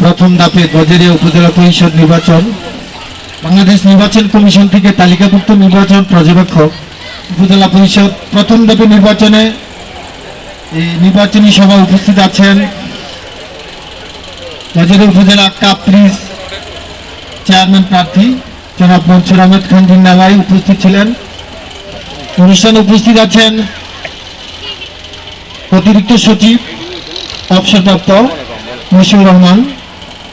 প্রথম ধাপে গজেরিয়া উপজেলা পরিষদ নির্বাচন। বাংলাদেশ নির্বাচন কমিশন থেকে তালিকাভুক্ত নির্বাচন পর্যবেক্ষক, উপজেলা পরিষদ প্রথম ধাপে নির্বাচনে নির্বাচনী সভা উপস্থিত আছেন। গজেরিয়া উপজেলা কাপ্রিস চেয়ারম্যান প্রার্থী জনাব মনসুর আহমেদ খান জিন্নাবাই উপস্থিত ছিলেন। অনুষ্ঠানে উপস্থিত আছেন অতিরিক্ত সচিব, অবসরপ্রাপ্ত মুশিউর রহমান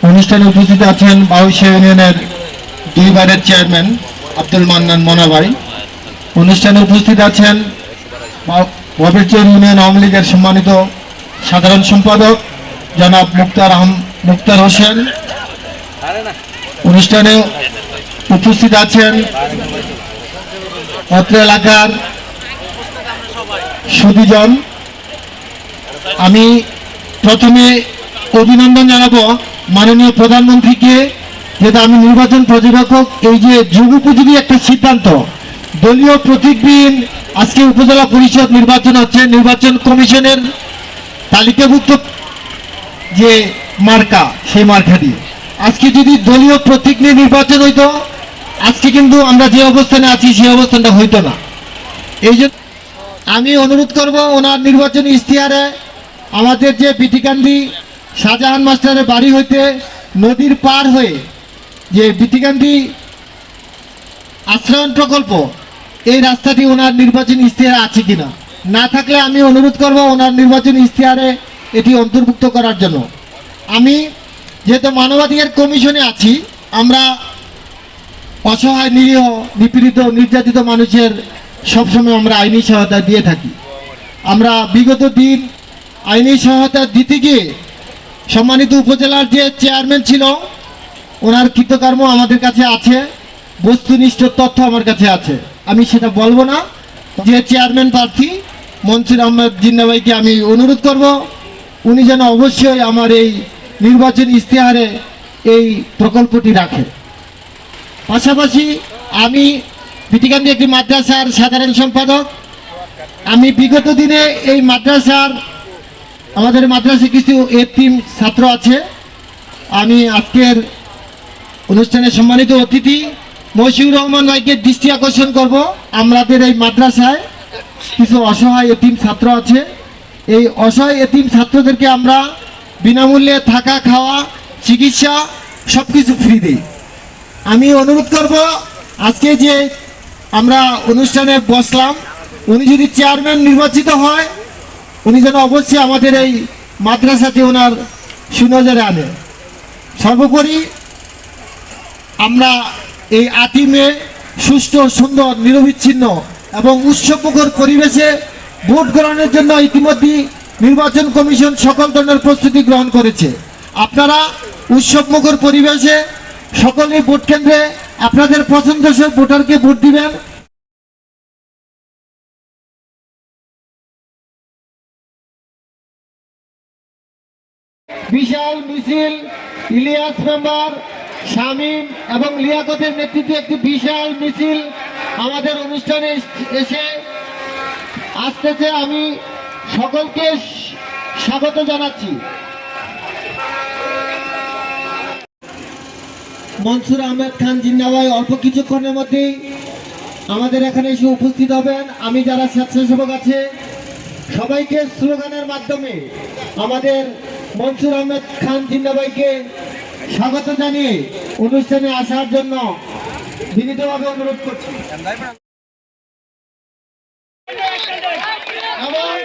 অনুষ্ঠানে উপস্থিত আছেন বাউশা ইউনিয়নের দুইবারের চেয়ারম্যান আব্দুল মান্নান মনাভাই। অনুষ্ঠানে উপস্থিত আছেন ববেরচর ইউনিয়ন আওয়ামী লীগের সম্মানিত সাধারণ সম্পাদক জনাব মুক্তার আহম মুক্তার হোসেন। অনুষ্ঠানে উপস্থিত আছেন অত্র এলাকার সুদীজন। আমি প্রথমে অভিনন্দন জানাব মাননীয় প্রধানমন্ত্রীকে, যেটা আমি নির্বাচন পর্যবেক্ষক এই যে যুগ উপযোগী একটা সিদ্ধান্ত। দলীয় প্রতীকবিহীন আজকে উপজেলা পরিষদ নির্বাচন হচ্ছে, নির্বাচন কমিশনের তালিকাভুক্ত যে মার্কা, সেই মার্কা দিয়ে। আজকে যদি দলীয় প্রতীক নিয়ে নির্বাচন হইতো, আজকে কিন্তু আমরা যে অবস্থানে আছি, সেই অবস্থানটা হইতো না। এই জন্য আমি অনুরোধ করব, ওনার নির্বাচনী ইশতেহারে আমাদের যে বিটিকান্দি শাহজাহান মাস্টারের বাড়ি হইতে নদীর পার হয়ে যে বিটিকান্দি আশ্রয়ণ প্রকল্প, এই রাস্তাটি ওনার নির্বাচন ইশতেহারে আছে কিনা? না থাকলে আমি অনুরোধ করব ওনার নির্বাচন ইশতেহারে এটি অন্তর্ভুক্ত করার জন্য। আমি যেহেতু মানবাধিকার কমিশনে আছি, আমরা অসহায়, নিরীহ, নিপীড়িত, নির্যাতিত মানুষের সবসময় আমরা আইনি সহায়তা দিয়ে থাকি। আমরা বিগত দিন আইনি সহায়তা দিতে গিয়ে সম্মানিত উপজেলার যে চেয়ারম্যান ছিল, ওনার কৃতকর্ম আমাদের কাছে আছে, বস্তুনিষ্ঠ তথ্য আমার কাছে আছে। আমি সেটা বলব না। যে চেয়ারম্যান প্রার্থী, মনসুর আহমেদ জিন্নাবাইকে আমি অনুরোধ করব, উনি যেন অবশ্যই আমার এই নির্বাচন ইশতেহারে এই প্রকল্পটি রাখে। পাশাপাশি আমি বিটিকান্দি একটি মাদ্রাসার সাধারণ সম্পাদক। আমি বিগত দিনে এই মাদ্রাসার আমাদের মাদ্রাসে কিছু এতিম ছাত্র আছে। আমি আজকের অনুষ্ঠানে সম্মানিত অতিথি মশিউর রহমান ভাইকে দৃষ্টি আকর্ষণ করব। আমাদের এই মাদ্রাসায় কিছু অসহায় এতিম ছাত্র আছে। এই অসহায় এতিম ছাত্রদেরকে আমরা বিনামূল্যে থাকা, খাওয়া, চিকিৎসা সব কিছু ফ্রি দিই। আমি অনুরোধ করব, আজকে যে আমরা অনুষ্ঠানে বসলাম, উনি যদি চেয়ারম্যান নির্বাচিত হয় উনি যেন অবশ্যই আমাদের এই মাদ্রাসাতে ওনার সুনজরে আনে। সর্বোপরি আমরা এই আতিমে সুষ্ঠু, সুন্দর, নিরবিচ্ছিন্ন এবং উৎসবমুখর পরিবেশে ভোট গ্রহণের জন্য ইতিমধ্যে নির্বাচন কমিশন সকল ধরনের প্রস্তুতি গ্রহণ করেছে। আপনারা উৎসবমুখর পরিবেশে সকলে ভোট কেন্দ্রে আপনাদের পছন্দসই ভোটারকে ভোট দিবেন। বিশাল মিছিল, ইলিয়াস মেম্বার, শামীম এবং লিয়াকতের নেতৃত্বে একটি বিশাল মিছিল আমাদের অনুষ্ঠানে এসে আসতেছে। আমি সকলকে স্বাগত জানাচ্ছি। মনসুর আহমেদ খান জিন্নাবাই, অল্প কিছুক্ষণের মধ্যেই আমাদের এখানে এসে উপস্থিত হবেন। আমি যারা স্বেচ্ছাসেবক আছে, সবাইকে স্লোগানের মাধ্যমে আমাদের মনসুর আহমেদ খান জিন্দাবাইকে স্বাগত জানিয়ে অনুষ্ঠানে আসার জন্য বিনীতভাবে অনুরোধ করছি। এবং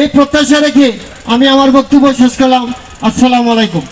এই প্রত্যাশা রেখে আমি আমার বক্তব্য শেষ করলাম। আসসালামু আলাইকুম।